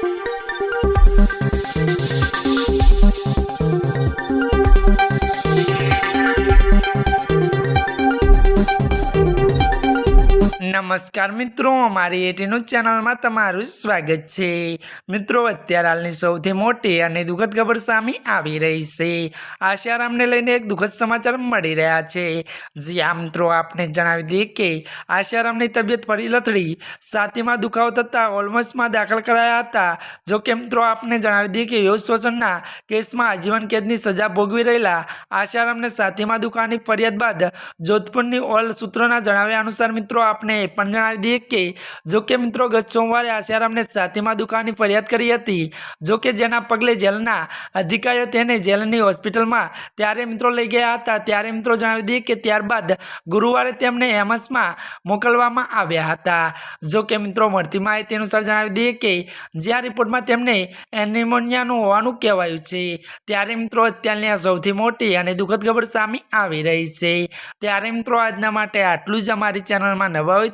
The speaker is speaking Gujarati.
Thank you. નમસ્કાર મિત્રો, અમારી એટીનું ચેનલમાં તમારું સ્વાગત છે. મિત્રો, અત્યારે હાલની સૌથી મોટી અને દુઃખદ ખબર સામે આવી રહી છે. આશારામને લઈને એક દુઃખદ સમાચાર મળી રહ્યા છે. જ્યાં મિત્રો, આપને જણાવી દઈએ કે આશારામની તબિયત ફરી લથડી. સાતીમાં દુખાવો થતાં ઓલમોસ્ટમાં દાખલ કરાયા હતા. જો કે, મિત્રો, આપને જણાવી દઈએ કે યોગ શોષણના કેસમાં આજીવન કેદની સજા ભોગવી રહેલા આશારામને સાતીમાં દુખાવાની ફરિયાદ બાદ જોધપુરની ઓલ સૂત્રોના જણાવ્યા અનુસાર, મિત્રો, આપને એ પણ જણાવી દઈએ કે, જો કે મિત્રો ગત સોમવારે આશારામને છાતીમાં દુખાવાની ફરિયાદ કરી હતી. જો કે જેના પગલે જેલના અધિકારીઓ તેને જેલની હોસ્પિટલમાં ત્યારે મિત્રો લઈ ગયા હતા. ત્યારે મિત્રો જણાવી દઈએ કે ત્યારબાદ ગુરુવારે તેમને એમસમાં મોકલવામાં આવ્યા હતા. જો કે મિત્રો મળતી માહિતી અનુસાર જણાવી દઈએ કે, જ્યાં રિપોર્ટમાં તેમને એનિમોનિયાનું હોવાનું કહેવાયું છે, ત્યારે મિત્રો અત્યારની આ સૌથી મોટી અને દુઃખદ ખબર સામે આવી રહી છે. ત્યારે મિત્રો આજના માટે આટલું જ અમારી ચેનલમાં નવા હોય